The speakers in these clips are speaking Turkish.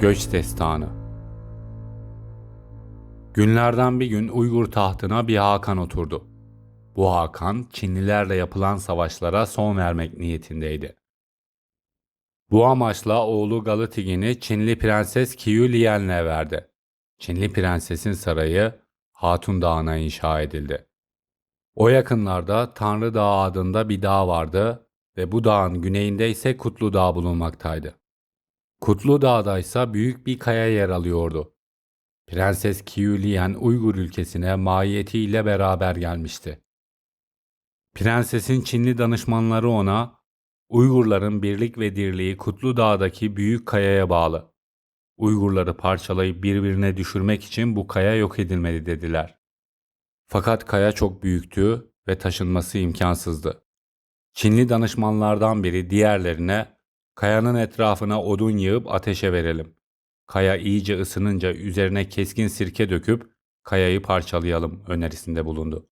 Göç Destanı Günlerden bir gün Uygur tahtına bir Hakan oturdu. Bu Hakan Çinlilerle yapılan savaşlara son vermek niyetindeydi. Bu amaçla oğlu Galıtigin'i Çinli Prenses Kiyu Liyen'le verdi. Çinli prensesin sarayı Hatun Dağı'na inşa edildi. O yakınlarda Tanrı Dağı adında bir dağ vardı ve bu dağın güneyinde ise Kutlu Dağ bulunmaktaydı. Kutlu Dağ'da ise büyük bir kaya yer alıyordu. Prenses Kiyuliyen Uygur ülkesine mahiyetiyle beraber gelmişti. Prensesin Çinli danışmanları ona, Uygurların birlik ve dirliği Kutlu Dağ'daki büyük kayaya bağlı. Uygurları parçalayıp birbirine düşürmek için bu kaya yok edilmeli dediler. Fakat kaya çok büyüktü ve taşınması imkansızdı. Çinli danışmanlardan biri diğerlerine kayanın etrafına odun yığıp ateşe verelim. Kaya iyice ısınınca üzerine keskin sirke döküp kayayı parçalayalım önerisinde bulundu.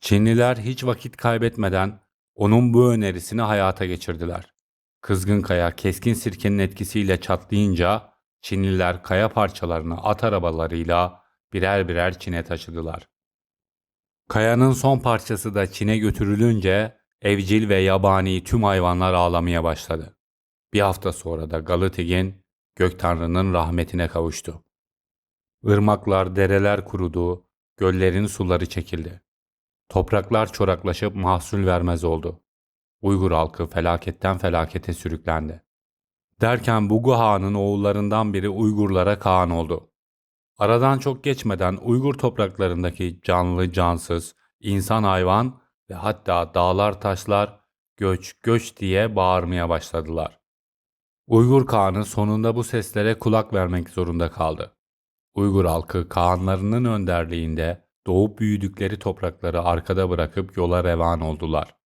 Çinliler hiç vakit kaybetmeden onun bu önerisini hayata geçirdiler. Kızgın kaya keskin sirkenin etkisiyle çatlayınca Çinliler kaya parçalarını at arabalarıyla birer birer Çin'e taşıdılar. Kayanın son parçası da Çin'e götürülünce evcil ve yabani tüm hayvanlar ağlamaya başladı. Bir hafta sonra da Galıtigin gök tanrının rahmetine kavuştu. Irmaklar, dereler kurudu, göllerin suları çekildi. Topraklar çoraklaşıp mahsul vermez oldu. Uygur halkı felaketten felakete sürüklendi. Derken Bugu Han'ın oğullarından biri Uygurlara Kaan oldu. Aradan çok geçmeden Uygur topraklarındaki canlı cansız, insan hayvan ve hatta dağlar taşlar göç göç diye bağırmaya başladılar. Uygur Kağan'ı sonunda bu seslere kulak vermek zorunda kaldı. Uygur halkı Kağanlarının önderliğinde doğup büyüdükleri toprakları arkada bırakıp yola revan oldular.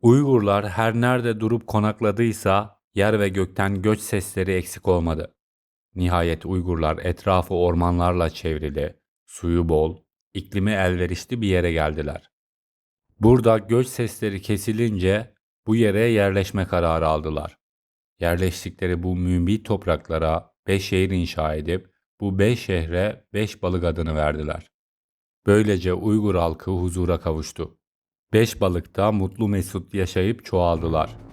Uygurlar her nerede durup konakladıysa yer ve gökten göç sesleri eksik olmadı. Nihayet Uygurlar etrafı ormanlarla çevrili, suyu bol, iklimi elverişli bir yere geldiler. Burada göç sesleri kesilince bu yere yerleşme kararı aldılar. Yerleştikleri bu mümbit topraklara beş şehir inşa edip bu beş şehre beş balık adını verdiler. Böylece Uygur halkı huzura kavuştu. Beş balıkta mutlu mesut yaşayıp çoğaldılar.